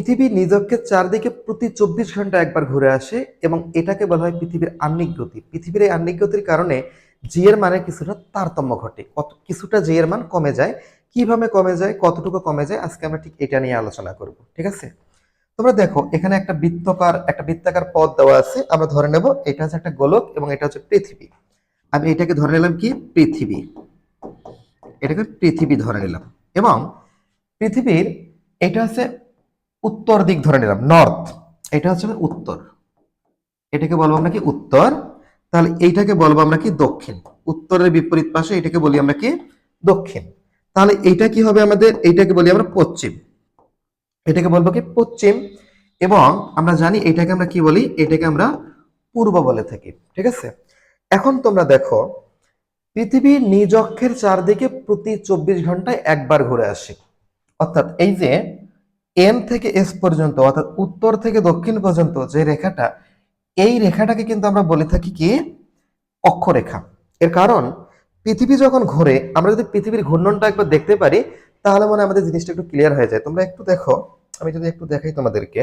পৃথিবী নিজকে চারদিকে প্রতি চব্বিশ ঘণ্টা একবার ঘুরে আসে এবং এটাকে বলা হয় পৃথিবীর আহ্নিক গতি। পৃথিবীর এই আহ্নিক গতির কারণে জি এর মানে কিছুটা তারতম্য ঘটে। কত, কিছুটা জি এর মান কমে যায়। কীভাবে কমে যায়, কতটুকু কমে যায়, আজকে আমরা ঠিক এটা নিয়ে আলোচনা করব, ঠিক আছে? তোমরা দেখো, এখানে একটা বৃত্তকার, একটা বৃত্তাকার পথ দেওয়া আছে। আমরা ধরে নেব, এটা হচ্ছে একটা গোলক এবং এটা হচ্ছে পৃথিবী। আমি এটাকে ধরে নিলাম কি? পৃথিবী। এটাকে পৃথিবী ধরে নিলাম। এবং পৃথিবীর, এটা হচ্ছে উত্তর দিক ধরে নিলাম নর্থ এটা হচ্ছে উত্তর। এটাকে বলব আমরা কি? উত্তর। তাহলে এইটাকে বলব আমরা কি? দক্ষিণ। উত্তরের বিপরীত পাশে এটাকে বলি আমরা কি? দক্ষিণ। তাহলে এইটা কি হবে আমাদের? এইটাকে বলি আমরা পশ্চিম। এটাকে বলব কি? পশ্চিম। এবং আমরা জানি এটাকে আমরা কি বলি? এটাকে আমরা পূর্ব বলে থাকি। ঠিক আছে? এখন তোমরা দেখো, পৃথিবী নিজ অক্ষের চারদিকে প্রতি চব্বিশ ঘন্টায় একবার ঘুরে আসে। অর্থাৎ এই যে এন থেকে এস পর্যন্ত, অর্থাৎ উত্তর থেকে দক্ষিণ পর্যন্ত যে রেখাটা, এই রেখাটাকে কিন্তু আমরা বলে থাকি কি? অক্ষরেখা। এর কারণ, পৃথিবী যখন ঘোরে, আমরা যদি পৃথিবীর ঘূর্ণনটা একবার দেখতে পারি, তাহলে মনে আমাদের জিনিসটা একটু ক্লিয়ার হয়ে যায়। তোমরা একটু দেখো, আমি যদি একটু দেখাই তোমাদেরকে।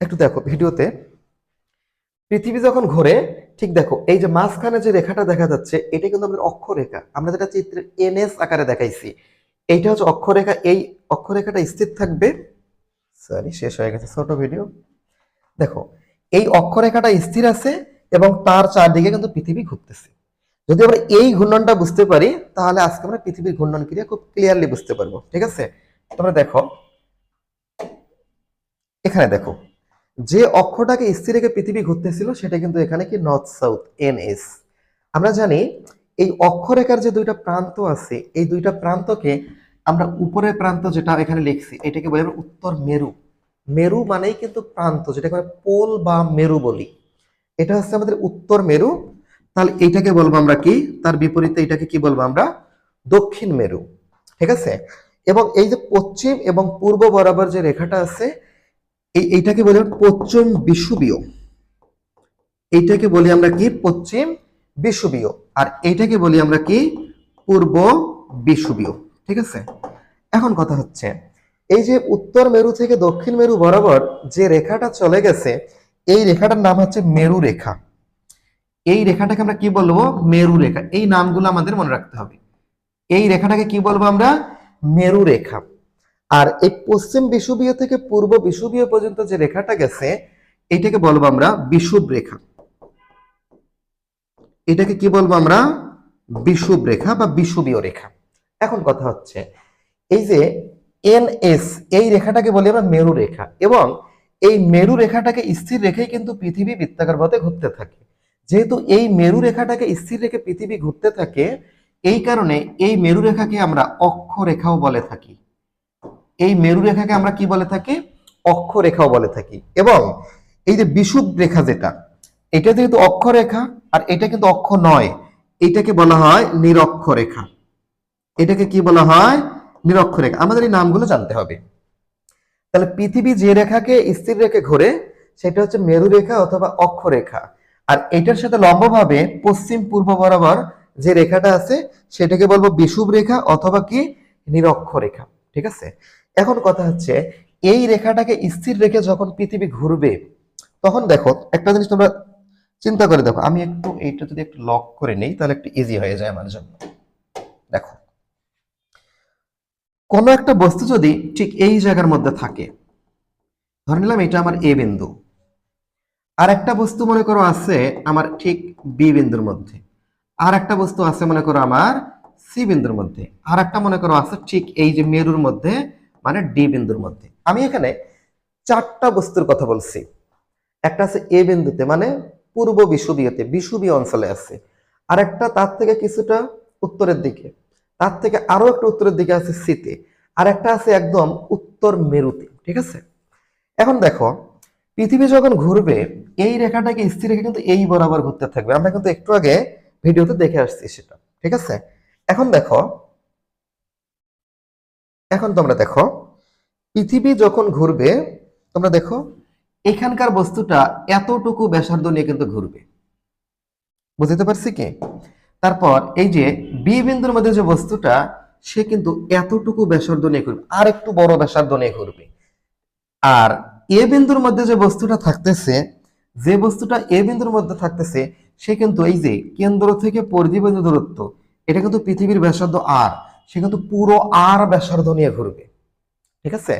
একটু দেখো, ভিডিওতে। পৃথিবী যখন ঘোরে, ঠিক দেখো, এই যে মাঝখানে যে রেখাটা দেখা যাচ্ছে, এটা কিন্তু আমাদের অক্ষরেখা। আমরা যেটা চিত্রে এনএস আকারে দেখাইছি, এইটা হচ্ছে অক্ষরেখা, এই অক্ষরেখাটা স্থির থাকবে। সরি শেষ হয়ে গেছে, ছোট ভিডিও দেখো, এই অক্ষরেখাটা স্থির আছে এবং তার চারদিকে কিন্তু পৃথিবী ঘুরতেছে। যদি আমরা এই ঘূর্ণনটা বুঝতে পারি, তাহলে আজকে আমরা পৃথিবীর ঘূর্ণন ক্রিয়া খুব ক্লিয়ারলি বুঝতে পারব, ঠিক আছে? তোমরা দেখো, এখানে দেখো যে অক্ষটাকে স্থির রেখে পৃথিবী ঘুরতেছিল সেটা কিন্তু এখানে কি? নর্থ সাউথ এন এস আমরা জানি এই অক্ষরেখার যে দুইটা প্রান্ত আছে, এই দুইটা প্রান্তকে আমরা উপরের প্রান্ত যেটা এখানে লিখছি, এটাকে বলি আমরা উত্তর মেরু। মেরু মানেই কিন্তু প্রান্ত, যেটাকে আমরা পোল বা মেরু বলি। এটা হচ্ছে আমাদের উত্তর মেরু। তাহলে এইটাকে বলব আমরা কি? তার বিপরীতে এটাকে কি বলব আমরা? দক্ষিণ মেরু। ঠিক আছে? এবং এই যে পশ্চিম এবং পূর্ব বরাবর যে রেখাটা আছে এই এইটাকে বলি পশ্চিম বিষুবীয় এইটাকে বলি আমরা কি? পশ্চিম বিষুবীয় আর এইটাকে বলি আমরা কি? পূর্ব বিষুবীয় ঠিক আছে? এখন কথা হচ্ছে, এই যে উত্তর মেরু থেকে দক্ষিণ মেরু বরাবর যে রেখাটা চলে গেছে, এই রেখাটার নাম হচ্ছে মেরু রেখা। এই রেখাটাকে আমরা কি বলব? মেরু রেখা। এই নামগুলো আমাদের মনে রাখতে হবে। এই রেখাটাকে কি বলব আমরা? মেরু রেখা। আর এই পশ্চিম বিষুবীয় থেকে পূর্ব বিষুবীয় পর্যন্ত যে রেখাটা গেছে, এটাকে বলব আমরা বিষুব রেখা। এটাকে কি বলব আমরা? বিষুব রেখা বা বিষুবীয় রেখা। এখন কথা হচ্ছে, এই যে এন এস এই রেখাটাকে বলি আমরা মেরু রেখা এবং এই মেরু রেখাটাকে স্থির রেখেই কিন্তু পৃথিবী বৃত্তাকার পথে ঘুরতে থাকে। যেহেতু এই মেরু রেখাটাকে স্থির রেখে পৃথিবী ঘুরতে থাকে, এই কারণে এই মেরু রেখাকে আমরা অক্ষরেখাও বলে থাকি। এই মেরু রেখাকে আমরা কি বলে থাকি? অক্ষরেখাও বলে থাকি। এবং এই যে বিষুব রেখা যেটা, এটা যেহেতু অক্ষরেখা আর এটা কিন্তু অক্ষ নয়, এটাকে বলা হয় নিরক্ষরেখা। এটাকে কি বলা হয়? নিরক্ষরেখা। আমাদের এই নামগুলো জানতে হবে। তাহলে পৃথিবী যে রেখাকে স্থির রেখে ঘোরে, সেটা হচ্ছে মেরু রেখা অথবা অক্ষরেখা। আর এটার সাথে লম্বভাবে পশ্চিম পূর্ব বরাবর যে রেখাটা আছে, সেটাকে বলব বিষুব রেখা অথবা কি? নিরক্ষরেখা। ঠিক আছে? এখন কথা হচ্ছে, এই রেখাটাকে স্থির রেখে যখন পৃথিবী ঘুরবে, তখন দেখো, একটা জিনিস তোমরা চিন্তা করে দেখো, আমি একটু এইটা যদি একটু লক করে নেই, তাহলে একটু ইজি হয়ে যায় আমার জন্য। দেখো, কোনো একটা বস্তু যদি ঠিক এই জায়গার মধ্যে থাকে, ধরে নিলাম এটা আমার এ বিন্দু, আর একটা বস্তু মনে করো আছে আমার ঠিক বি বিন্দুর মধ্যে, আর একটা বস্তু আছে মনে করো আমার সি বিন্দুর মধ্যে, আর একটা মনে করো আছে ঠিক এই যে মেরুর মধ্যে মানে ডি বিন্দুর মধ্যে। আমি এখানে চারটা বস্তুর কথা বলছি। একটা আছে এ বিন্দুতে মানে পূর্ব বিষুবীয়তে বিষুবীয় অঞ্চলে আছে। আর একটা তার থেকে কিছুটা উত্তরের দিকে। তার থেকে আরও একটা উত্তরের দিকে আছে সিতে আর একটা আছে একদম উত্তর মেরুতে, ঠিক আছে? এখন দেখো, পৃথিবী যখন ঘুরবে, এই রেখাটাকে স্থির রেখে কিন্তু এই বরাবর ঘুরতে থাকবে। আমরা কিন্তু একটু আগে ভিডিওতে দেখে আসছি সেটা, ঠিক আছে? এখন দেখো এখন তোমরা দেখো, পৃথিবী যখন ঘুরবে, তোমরা দেখো, এখানকার বস্তুটা এতটুকু ব্যাসার্ধ নিয়ে কিন্তু ঘুরবে। বুঝতে পারছি কি? তারপর এই যে বি বিন্দুর মধ্যে যে বস্তুটা, সে কিন্তু এতটুকু ব্যাসার্ধ নিয়ে ঘুরবে, আর একটু বড় ব্যাসার্ধ নিয়ে ঘুরবে। আর এ বিন্দুর মধ্যে যে বস্তুটা থাকতেছে, যে বস্তুটা এ বিন্দুর মধ্যে থাকতেছে, সে কিন্তু এই যে কেন্দ্র থেকে পরিধি দূরত্ব, এটা কিন্তু পৃথিবীর ব্যাসার্ধ আর সে কিন্তু পুরো আর ব্যাসার্ধ নিয়ে ঘুরবে। ঠিক আছে?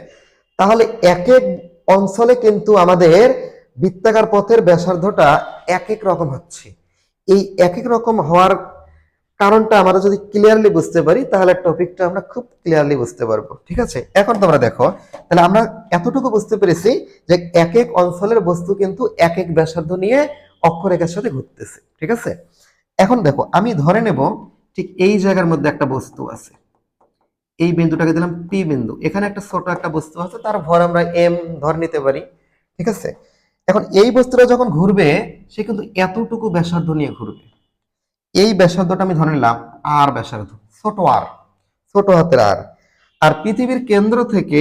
তাহলে এক এক অঞ্চলে কিন্তু আমাদের বৃত্তাকার পথের ব্যাসার্ধটা এক এক রকম হচ্ছে। এই এক এক রকম হওয়ার কারণটা আমরা যদি ক্লিয়ারলি বুঝতে পারি, তাহলে টপিকটা আমরা খুব ক্লিয়ারলি বুঝতে পারব। ঠিক আছে? এখন তোমরা দেখো, তাহলে আমরা এতটুকু বুঝতে পেরেছি যে এক এক অঞ্চলের বস্তু কিন্তু এক এক ব্যাসার্ধ নিয়ে অক্ষরেখার সাথে ঘুরতেছে। ঠিক আছে? এখন দেখো, আমি ধরে নেব ঠিক এই জায়গার মধ্যে একটা বস্তু আছে। এই বিন্দুটাকে দিলাম পি বিন্দু। এখানে একটা ছোট একটা বস্তু আছে, তার ভর আমরা এম ধর নিতে পারি, ঠিক আছে? এখন এই বস্তুটা যখন ঘুরবে, সে কিন্তু এতটুকু ব্যাসার্ধ নিয়ে ঘুরবে। এই ব্যাসার্ধটা আমি ধরে নিলাম আর ব্যাসার্ধ, ছোট আর ছোট হাতের আর আর পৃথিবীর কেন্দ্র থেকে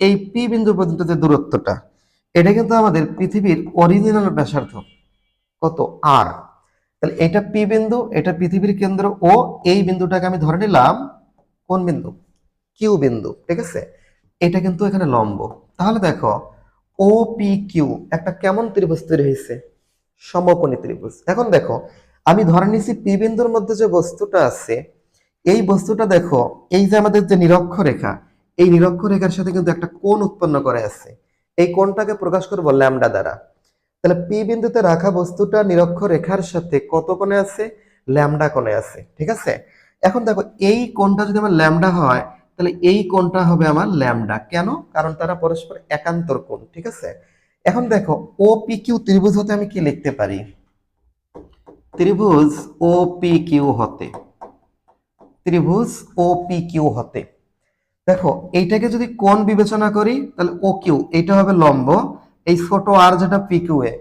এই পি বিন্দু পর্যন্ত যে দূরত্বটা, এটা কিন্তু আমাদের পৃথিবীর অরিজিনাল ব্যাসার্ধ, কত? আর তাহলে এটা পি বিন্দু, এটা পৃথিবীর কেন্দ্র ও এই বিন্দুটাকে আমি ধরে নিলাম কোন বিন্দু? কিউ বিন্দু, ঠিক আছে? এটা কিন্তু এখানে লম্ব। তাহলে দেখো ও পি কিউ একটা কেমন ত্রিভুজ তৈরি হয়েছে? সমকোণী ত্রিভুজ। এখন দেখো, আমি ধরে নিছি পি বিন্দুর মধ্যে যে বস্তুটা আছে, এই বস্তুটা দেখো, এই যে আমাদের যে নিরক্ষরেখা, এই নিরক্ষরেখার সাথে কিন্তু একটা কোণ উৎপন্ন করে আছে। এই কোণটাকে প্রকাশ করব ল্যামডা দ্বারা। তাহলে পি বিন্দুতে রাখা বস্তুটা নিরক্ষ রেখার সাথে কত কোণে আছে? ল্যামডা কোণে আছে, ঠিক আছে? এখন দেখো, এই কোণটা যদি আমার ল্যামডা হয়, তাহলে এই কোণটা হবে আমার ল্যামডা। কেন? কারণ তারা পরস্পর একান্তর কোণ, ঠিক আছে? এখন দেখো ও পি কিউ ত্রিভুজ হতে আমি কি লিখতে পারি? ত্রিভুজ ও পি কিউ হতে, ত্রিভুজ ও পি কিউ হতে। দেখো, এইটাকে যদি কোণ বিবেচনা করি, তাহলে ও কিউ এইটা হবে লম্ব। এই ছোট আর যেটা পি কিউ এ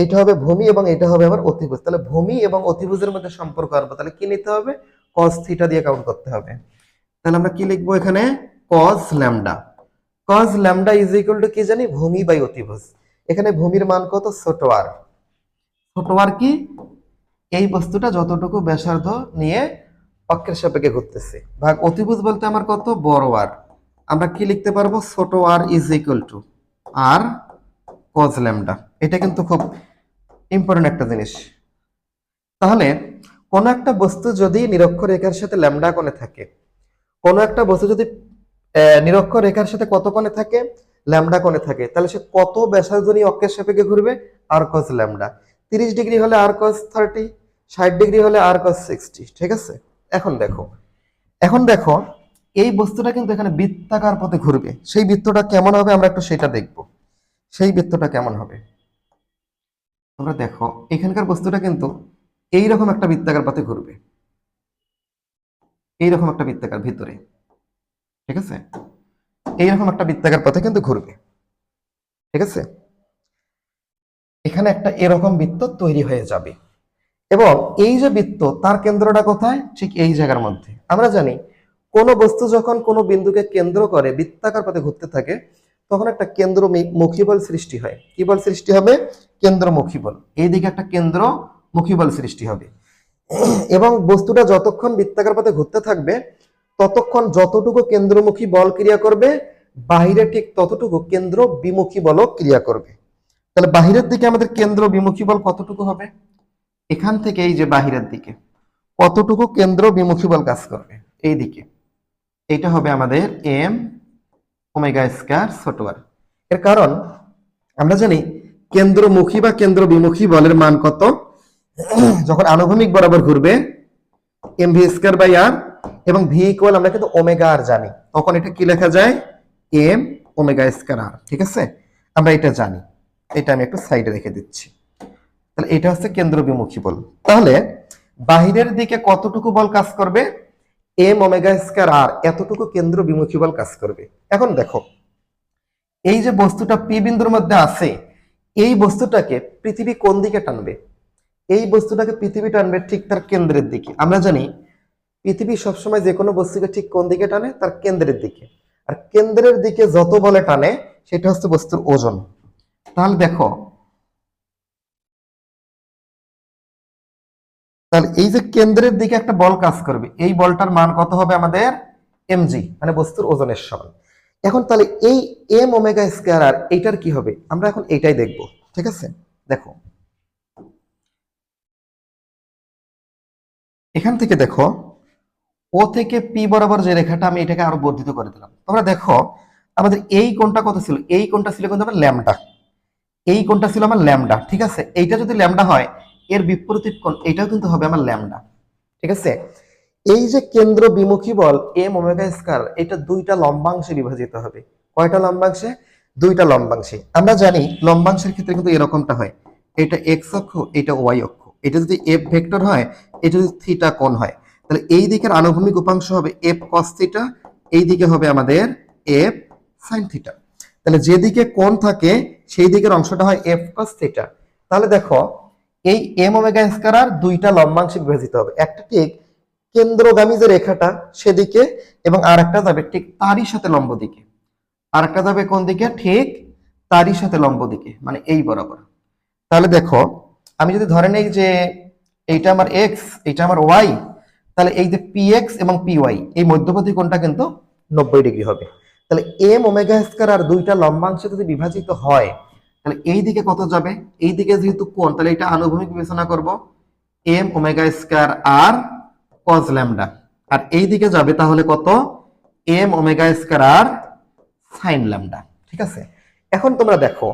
এইটা হবে ভূমি এবং এটা হবে আমার অতিভুজ। তাহলে ভূমি এবং অতিভুজের মধ্যে সম্পর্ক আনব তাহলে কি নিতে হবে? cos থিটা দিয়ে কাউন্ট করতে হবে। তাহলে আমরা কি লিখব এখানে? cos lambda cos lambda is equal to কি জানি? ভূমি বাই অতিভুজ। এখানে ভূমির মান কত? ছোট আর ছোট আর কি? এই বস্তুটা যতটুকু ব্যাসার্ধ নিয়ে অক্ষের সাপেক্ষে ঘুরতেছে। ভাগ অতিভুজ বলতে আমার কত? বড় আর আমরা কি লিখতে পারব? ছোট r is equal to r cos lambda এটা কিন্তু খুব ইম্পর্টেন্ট একটা জিনিস। তাহলে কোন একটা বস্তু যদি নিরক্ষর রেখার সাথে ল্যামডা কোণে থাকে কোন একটা বস্তু যদি আহ, নিরক্ষর রেখার সাথে কত কোণে থাকে? ল্যামডা কোণে থাকে। তাহলে সে কত ব্যাসার্ধ নিয়ে অক্ষের সাপেক্ষে ঘুরবে? আর কজ ল্যামডা তিরিশ ডিগ্রি হলে আর কজ থার্টি ষাট ডিগ্রি হলে আর কজ সিক্সটি ঠিক আছে? এখন দেখো এখন দেখো এই বস্তুটা কিন্তু এখানে বৃত্তাকার পথে ঘুরবে। সেই বৃত্তটা কেমন হবে আমরা একটু সেটা দেখব। সেই বৃত্তটা কেমন হবে? তোমরা দেখো, এখানকার বস্তুটা কিন্তু এইরকম একটা বৃত্তাকার পথে ঘুরবে। এইরকম একটা বৃত্তাকার ভিতরে। ঠিক আছে? এইরকম একটা বৃত্তাকার পথে কিন্তু ঘুরবে। ঠিক আছে? এখানে একটা এরকম বৃত্ত তৈরি হয়ে যাবে। এবং এই যে বৃত্ত, তার কেন্দ্রটা কোথায়? ঠিক এই জায়গার মধ্যে। আমরা জানি, কোন বস্তু যখন কোনো বিন্দুকে কেন্দ্র করে বৃত্তাকার পথে ঘুরতে থাকে তখন একটা কেন্দ্রমুখী বল সৃষ্টি হয়। কি বল সৃষ্টি হবে? কেন্দ্রমুখী বল এইদিকে একটা কেন্দ্রমুখী বল সৃষ্টি হবে। এবং বস্তুটা যতক্ষণ বৃত্তাকার পথে ঘুরতে থাকবে, ততক্ষণ যতটুকু কেন্দ্রমুখী বল ক্রিয়া করবে, বাহিরে ঠিক ততটুকু কেন্দ্র বিমুখী বলও ক্রিয়া করবে। তাহলে বাহিরের দিকে আমাদের কেন্দ্র বিমুখী বল কতটুকু হবে? এখান থেকে এই যে বাহিরের দিকে, কতটুকু কেন্দ্র বিমুখী বল কাজ করবে? এই দিকে এটা হবে আমাদের এম ওমেগা স্কয়ার ছোট আর এর কারণ, আমরা জানি কেন্দ্রমুখী বা কেন্দ্র বিমুখী বলের মান কত? যখন আনুভূমিক বরাবর ঘুরবে m v square by r এবং ভি ইকুয়াল আমরা কিন্তু ওমেগা আর জানি। তখন এটা কি লেখা যায়? এম ওমেগা স্কয়ার আর ঠিক আছে? আমরা এটা জানি। এটা আমি একটু সাইডে রেখে দিচ্ছি। তাহলে এটা হচ্ছে কেন্দ্র বিমুখী বল। তাহলে বাহিরের দিকে কতটুকু বল কাজ করবে? এম ওমেগা স্কয়ার আর এতটুকু কেন্দ্র বিমুখী বল কাজ করবে। এখন দেখো, এই যে বস্তুটা পি বিন্দুর মধ্যে আছে, এই বস্তুটাকে পৃথিবী কোন দিকে টানবে? এই বস্তুটাকে পৃথিবী টানবে ঠিক তার কেন্দ্রের দিকে। আমরা জানি পৃথিবী সবসময় যে কোনো বস্তুকে ঠিক কোন দিকে টানে? তার কেন্দ্রের দিকে। আর কেন্দ্রের দিকে যত বলে টানে, সেটা হচ্ছে বস্তুর ওজন। তাহলে দেখো তাহলে এই যে কেন্দ্রের দিকে একটা বল কাজ করবে, এই বলটার মান কত হবে আমাদের? এমজি মানে বস্তুর ওজনের সমান। এখন তাহলে এই এম ওমেগা স্কোয়ার আর এইটার কি হবে? আমরা এখন এইটাই দেখব, ঠিক আছে? দেখো। এখান থেকে দেখো ও থেকে পি বরাবর যে রেখাটা আমি এটাকে আরও বর্ধিত করে দিলাম। তোমরা দেখো, আমাদের এই কোনটা কত ছিল? এই কোনটা ছিল কিন্তু আমার ল্যামডা এই কোনটা ছিল আমার ল্যামডা ঠিক আছে? এইটা যদি ল্যামডা হয় এর বিপরীত কোণ, এটাও কিন্তু হবে আমার ল্যামডা। ঠিক আছে? এই যে কেন্দ্র বিমুখী বল, এম ওমেগা স্কয়ার, এটা দুইটা লম্বাংশে বিভাজিত হবে। কয়টা লম্বাংশে? দুইটা লম্বাংশে। আমরা জানি লম্বাংশের ক্ষেত্রে কিন্তু এরকমটা হয়। এটা এক্স অক্ষ, এটা ওয়াই অক্ষ। এটা যদি এফ ভেক্টর হয়, এটা যদি থিটা কোণ হয়। তাহলে এই দিকের আনুভূমিক উপাংশ হবে এফ কস থিটা এই দিকে হবে আমাদের এফ সাইন থিটা তাহলে যেদিকে কোণ থাকে, সেই দিকের অংশটা হয় এফ কস থিটা তাহলে দেখো এই এম ওমেগা স্কয়ার আর দুইটা লম্বাংশে বিভাজিত হবে। একটা ঠিক কেন্দ্রগামী যে রেখাটা সেদিকে এবং আর একটা যাবে ঠিক তারই সাথে লম্ব দিকে। আর একটা যাবে কোন দিকে? ঠিক তারই সাথে লম্ব দিকে মানে এই বরাবর। তাহলে দেখো, আমি যদি ধরে নেই যে এইটা আমার এক্স এইটা আমার ওয়াই তাহলে এই যে পি এক্স এবং পি ওয়াই এই মধ্যবর্তী কোণটা কিন্তু নব্বই ডিগ্রি হবে। তাহলে এম ওমেগা স্কয়ার আর দুইটা লম্বাংশে যদি বিভাজিত হয় তাহলে এই দিকে কত যাবে? এই দিকে যেহেতু কোণ, তাহলে এটা আনুভূমিক বিবেচনা করব। M omega square r cos lambda আর এই দিকে যাবে তাহলে কত? M omega square r sine lambda ঠিক আছে? এখন তোমরা দেখো,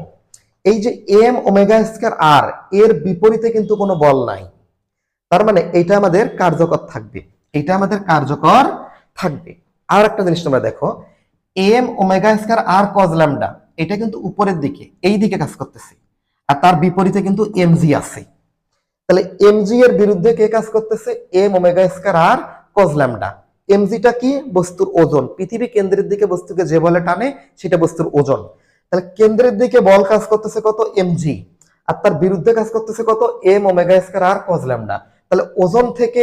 এই যে এম ওমেগা স্কয়ার আর এর বিপরীতে কিন্তু কোনো বল নাই। তার মানে এইটা আমাদের কার্যকর থাকবে। এটা আমাদের কার্যকর থাকবে। আর একটা জিনিস তোমরা দেখো m omega square r cos lambda এটা কিন্তু উপরের দিকে, এই দিকে কাজ করতেছে। আর তার বিপরীতে কিন্তু এমজি আছে। তাহলে এমজি এর বিরুদ্ধে কে কাজ করতেছে? M omega square r cos lambda. এমজিটা কি? বস্তুর ওজন। পৃথিবী কেন্দ্রের দিকে বস্তুকে যে বলে টানে, সেটা বস্তুর ওজন। তাহলে কেন্দ্রের দিকে বল কাজ করতেছে কত? এমজি আর তার বিরুদ্ধে কাজ করতেছে কত? M omega square r cos lambda. তাহলে ওজন থেকে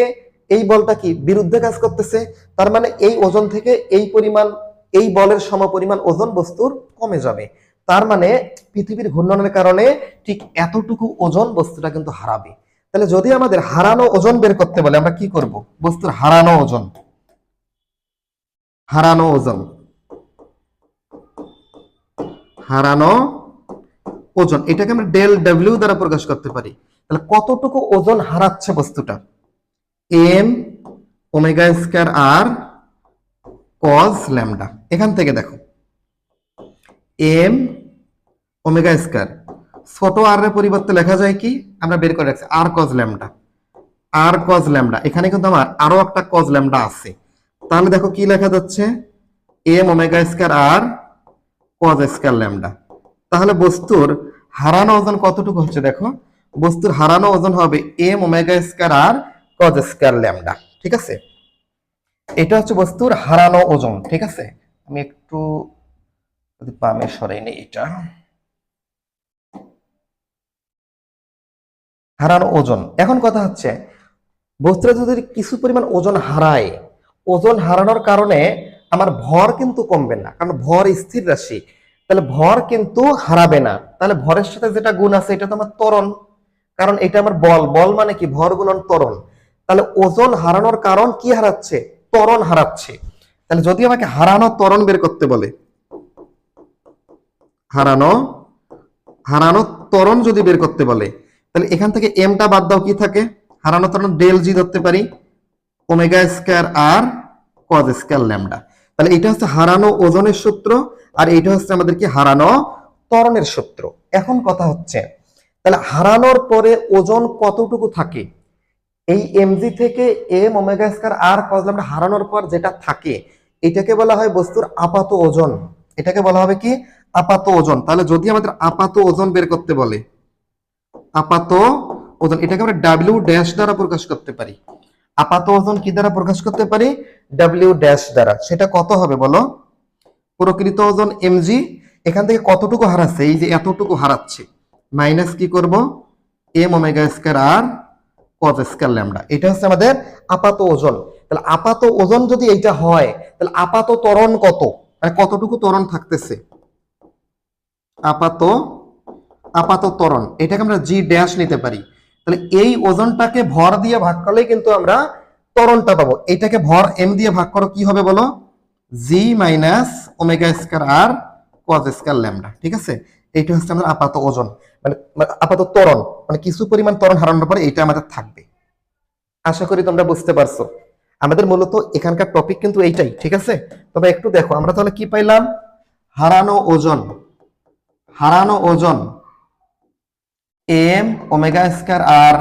এই বলটা কি? বিরুদ্ধে কাজ করতেছে। তার মানে এই ওজন থেকে এই পরিমাণ এই বলের সমপরিমাণ ওজন বস্তুর কমে যাবে। তার মানে পৃথিবীর ঘূর্ণনের কারণে ঠিক এতটুকু ওজন বস্তুটা কিন্তু হারাবে। তাহলে যদি আমাদের হারানো ওজন বের করতে বলে, আমরা কি করব? বস্তুর হারানো ওজন। হারানো ওজন। হারানো ওজন। এটাকে আমরা ডেল ডব্লিউ দ্বারা প্রকাশ করতে পারি। তাহলে কতটুকু ওজন হারাচ্ছে বস্তুটা? M omega square r cos lambda এখান থেকে দেখো। এম ওমেগা স্কয়ার ছোট আর পরিবর্তে লেখা যায় কি? আমরা বের করে রাখছি r cos lambda r cos lambda এখানে কিন্তু আমার আরও একটা কজ ল্যামডা আছে। তাহলে দেখো কি লেখা যাচ্ছে? M omega square r cos square lambda তাহলে বস্তুর হারানো ওজন কতটুকু হচ্ছে দেখো? বস্তুর হারানো ওজন হবে m omega square r cos square lambda ঠিক আছে? এটা হচ্ছে বস্তুর হারানো ওজন, ঠিক আছে? আমি একটু যদি বামে সরাই এটা। হারানো ওজন। এখন কথা হচ্ছে, বস্তুটা যদি কিছু পরিমাণ ওজন হারায়, ওজন হারানোর কারণে আমার ভর কিন্তু কমবে না, কারণ ভর স্থির রাশি। তাহলে ভর কিন্তু হারাবে না। তাহলে ভরের সাথে যেটা গুণ আছে, এটা তো আমার ত্বরণ। কারণ এটা আমার বল। বল মানে কি? ভর গুণন ত্বরণ। তাহলে ওজন হারানোর কারণ কি হারাচ্ছে? ত্বরণ হারাচ্ছে। তাহলে যদি আমাকে হারানো ত্বরণ বের করতে বলে, হারানো হারানো ত্বরণ যদি বের করতে বলে, তাহলে এখান থেকে এমটা বাদ দাও, কি থাকে? হারানো ত্বরণ ডেল জি ধরতে পারি omega square r cos square lambda তাহলে এটা হচ্ছে হারানো ওজনের সূত্র, আর এটা হচ্ছে আমাদের কি হারানো ত্বরণের সূত্র। এখন কথা হচ্ছে, তাহলে হারানোর পরে ওজন কতটুকু থাকে? এই এমজি থেকে m omega square r cos হারানোর পর যেটা থাকে, এটাকে বলা হয় বস্তুর আপাত ওজন। এটাকে বলা হবে কি? আপাত ওজন। তাহলে যদি আমাদের আপাত ওজন বের করতে বলে, আপাত ওজন, এটাকে আমরা ডাব্লিউ ড্যাশ দ্বারা প্রকাশ করতে পারি। আপাত ওজন কি দ্বারা প্রকাশ করতে পারি? ডাব্লিউ ড্যাশ দ্বারা। সেটা কত হবে বলো? প্রকৃত ওজন এমজি এখান থেকে কতটুকু হারাচ্ছে? এই যে এতটুকু হারাচ্ছে। মাইনাস কি করব? M omega square r cos square lambda এটা হচ্ছে আমাদের আপাত ওজন। তাহলে আপাত ওজন যদি এইটা হয়, তাহলে আপাত ত্বরণ কত? মানে কতটুকু ত্বরণ থাকতেছে? আপাত আপাত ত্বরণ। এটাকে আমরা জি ড্যাশ নিতে পারি। তাহলে এই ওজনটাকে ভর দিয়ে ভাগ করলেই কিন্তু আমরা ত্বরণটা পাবো। এটাকে ভর এম দিয়ে ভাগ করো, কি হবে বলো? G minus omega square r cos square lambda ঠিক আছে? এইটা হচ্ছে আমাদের আপাত ওজন মানে মানে আপাত তরণ মানে কিছু পরিমাণ তরণ হারানোর পরে এটা আমাদের থাকবে। আশা করি তোমরা বুঝতে পারছ। আমাদের মূলত এখানকার টপিক কিন্তু এইটাই, ঠিক আছে? তবে একটু দেখো, আমরা তাহলে কি পাইলাম? হারানো ওজন হারানো ওজন m omega square r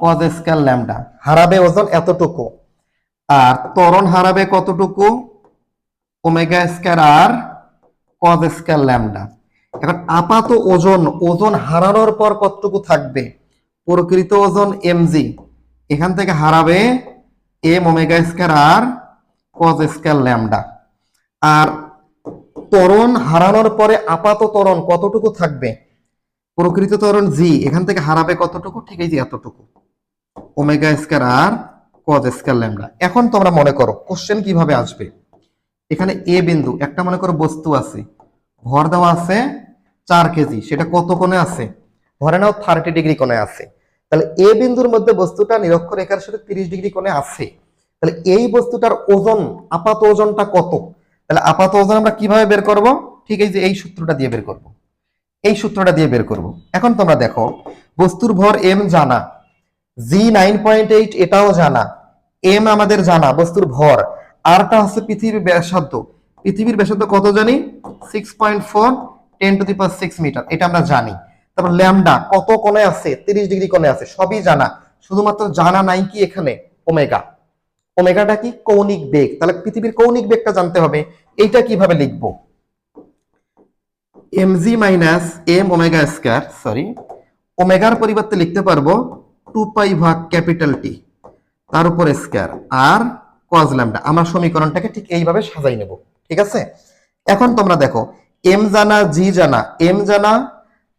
cos square lambda হারাবে ওজন এতটুকু, আর ত্বরণ হারাবে কতটুকু? Omega square r cos square lambda এখন আপাত ওজন ওজন হারানোর পর কতটুকু থাকবে? প্রকৃত ওজন এমজি এখান থেকে হারাবে m omega square r cos square lambda আর ত্বরণ হারানোর পরে আপাত ত্বরণ কতটুকু থাকবে? প্রকৃত ত্বরণ জি এখান থেকে হারাবে কতটুকু? ঠিক যে এতটুকু। Omega square r cos square lambda এখন তোমরা মনে করো কোশ্চেন কীভাবে আসবে? এখানে এ বিন্দু, একটা মনে করো বস্তু আছে। ভর দেওয়া আছে চার কেজি, সেটা কত কোণে আছে? ধরে নাও থার্টি ডিগ্রি কোণে আছে। তাহলে এ বিন্দুর মধ্যে বস্তুটা নিরক্ষর রেখার সাথে তিরিশ ডিগ্রি কোণে আছে। তাহলে এই বস্তুটার ওজন, আপাত ওজনটা কত? তাহলে আপাত ওজন আমরা কীভাবে বের করব? ঠিক এই যে এই সূত্রটা দিয়ে বের করব। এই সূত্রটা দিয়ে বের করব। এখন তোমরা দেখো, বস্তুর ভর এম জানা। জি নাইন পয়েন্ট এইট এটাও জানা। এম আমাদের জানা, বস্তুর ভর। আরটা হচ্ছে পৃথিবীর ব্যাসার্ধ। পৃথিবীর ব্যাসার্ধ কত জানি? Six point four ten to the power six metre এটা আমরা জানি। তারপর ল্যামডা কত কোণে আছে? তিরিশ ডিগ্রি কোণে আছে। সবই জানা। শুধুমাত্র জানা নাই কি এখানে? ওমেগা। ওমেগাটা কি? কৌণিক বেগ। তাহলে পৃথিবীর কৌণিক বেগটা জানতে হবে। এইটা কীভাবে লিখব? M g minus m omega square sorry ওমেগার পরিবর্তে লিখতে পারব টু পাই ভাগ ক্যাপিটাল টি তার উপর স্কয়ার আর কজ ল্যামডা আমরা সমীকরণটাকে ঠিক এইভাবে সাজাই নেব। ঠিক আছে? এখন তোমরা দেখো এম জানা জি জানা এম জানা,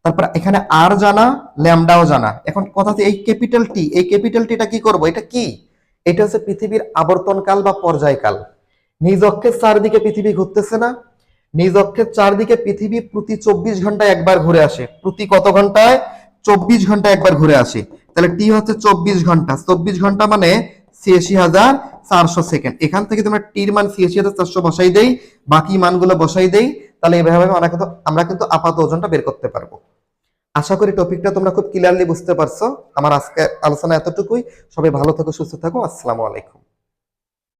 তারপর এখানে আর জানা, ল্যামডাও জানা। এখন কথা এই ক্যাপিটাল টি এই ক্যাপিটাল টিটা কি করব? এটা কি? এটা হচ্ছে পৃথিবীর আবর্তনকাল বা পর্যায়কাল। নিজ অক্ষের চারদিকে পৃথিবী ঘুরতেছে না। নিজ অক্ষের চারদিকে পৃথিবী প্রতি চব্বিশ ঘন্টায় একবার ঘুরে আসে। প্রতি কত ঘন্টায়? চব্বিশ ঘন্টায় একবার ঘুরে আসে। তাহলে টি হচ্ছে চব্বিশ ঘণ্টা। চব্বিশ ঘণ্টা মানে ছিয়াশি হাজার চারশো সেকেন্ড এখান থেকে তোমরা টির মান ছিয়াশি হাজার চারশো বসাই দেই, বাকি মানগুলো বসাই দেই, তাহলে এভাবে আমরা কিন্তু আমরা কিন্তু আপাত ওজনটা বের করতে পারব। আশা করি টপিকটা তোমরা খুব ক্লিয়ারলি বুঝতে পারছ। আমার আজকে আলোচনা এতটুকুই। সবাই ভালো থাকো, সুস্থ থাকো। আসসালামু আলাইকুম।